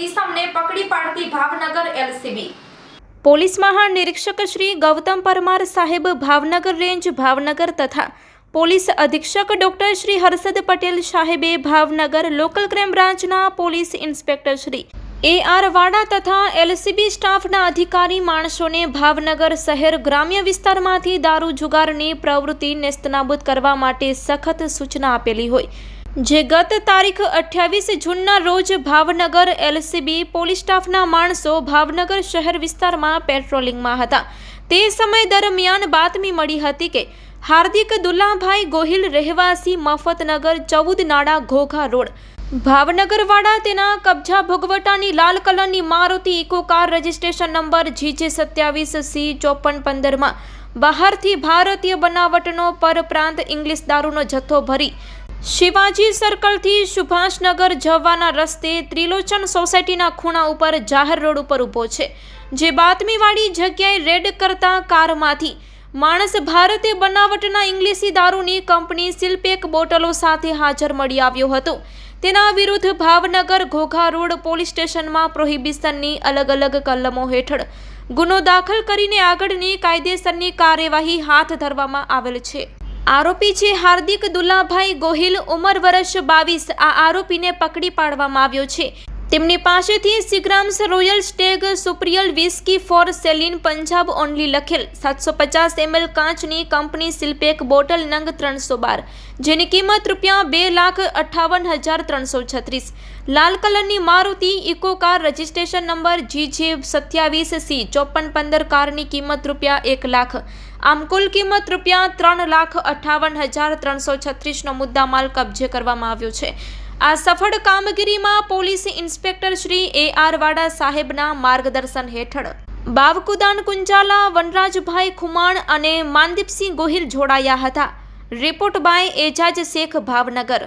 ઇસમને પકડી પાડતી Bhavnagar LCB. Police મહાનિરીક્ષક શ્રી ગૌતમ પરમાર સાહેબ ભાવનગર રેન્જ ભાવનગર તથા પોલીસ અધિક્ષક ડોક્ટર શ્રી હર્ષદ પટેલ સાહેબે ભાવનગર લોકલ ક્રાઇમ બ્રાન્ચના police inspector Shri A R Vada તથા એલસીબી સ્ટાફના અધિકારી માણસોને ભાવનગર શહેર ગ્રામ્ય વિસ્તારમાંથી દારૂ જુગારની પ્રવૃત્તિ નેસ્તનાબૂદ કરવા માટે સખત સૂચના આપેલી હોય. જે ગત તારીખ અઠ્યાવીસ જૂનના રોજ ભાવનગર એલસીબી પોલીસ સ્ટાફના માણસો ભાવનગર શહેર વિસ્તારમાં પેટ્રોલિંગમાં હતા. તે સમય દરમિયાન બાતમી મળી હતી કે હાર્દિક દુલ્લાભાઈ ગોહિલ રહેવાસી મફતનગર ચૌદ નાડા ઘોઘા રોડ. ભાવનગરવાળા તેના કબજા ભોગવટાની લાલ કલરની Maruti Eco car registration number GJ સત્યાવીસ સી ચોપન પંદરમાં. બહારથી ભારતીય બનાવટનો પરપ્રાંત ઇંગ્લિશ દારૂનો જથ્થો ભરી શિવાજી સર્કલથી સુભાષનગર જવાના રસ્તે ત્રિલોચન સોસાયટીના ખૂણા ઉપર જાહેર રોડ ઉપર ઊભો છે, જે બાતમીવાળી જગ્યાએ રેડ કરતા કારમાંથી. માણસ ભારતે બનાવટના ઇંગ્લિશી દારૂની કંપની સિલ્પેક બોટલો સાથે હાજર મળી આવ્યો હતો. તેના વિરુદ્ધ ભાવનગર ઘોઘા રોડ પોલીસ સ્ટેશનમાં પ્રોહિબિશનની અલગ અલગ કલમો હેઠળ ગુનો દાખલ કરીને આગળની કાયદેસરની કાર્યવાહી હાથ ધરવામાં આવેલ છે. આરોપી છે હાર્દિક દુલ્લાભાઈ ગોહિલ ઉંમર વર્ષ બાવીસ. આ આરોપીને પકડી પાડવામાં આવ્યો છે. તેમની પાસેથી Seagram's royal stag superior whisky for sale in Punjab only લખેલ સાતસો પચાસ એમએલ કાચની કંપની સિલ્પેક બોટલ નંગ ત્રણસો બાર, જેની કિંમત રૂપિયા બે લાખ અઠ્ઠાવન હજાર ત્રણસો છત્રીસ. લાલ કલરની Maruti Eco car registration number G J સત્યાવીસ સી, ચોપન પંદર કારની કિંમત રૂપિયા એક લાખ. આમ કુલ કિંમત રૂપિયા ત્રણ લાખ અઠ્ઠાવન હજાર ત્રણસો છત્રીસનો મુદ્દામાલ કબજે કરવામાં આવ્યો છે. આ સફળ કામગીરીમાં police inspector Shri A R Vada સાહેબના માર્ગદર્શન હેઠળ બાવકુદાન કુંજાલા, વનરાજભાઈ ખુમાણ અને માનદીપસિંહ ગોહિલ જોડાયા હતા. Report by Ejaz Shaikh, Bhavnagar.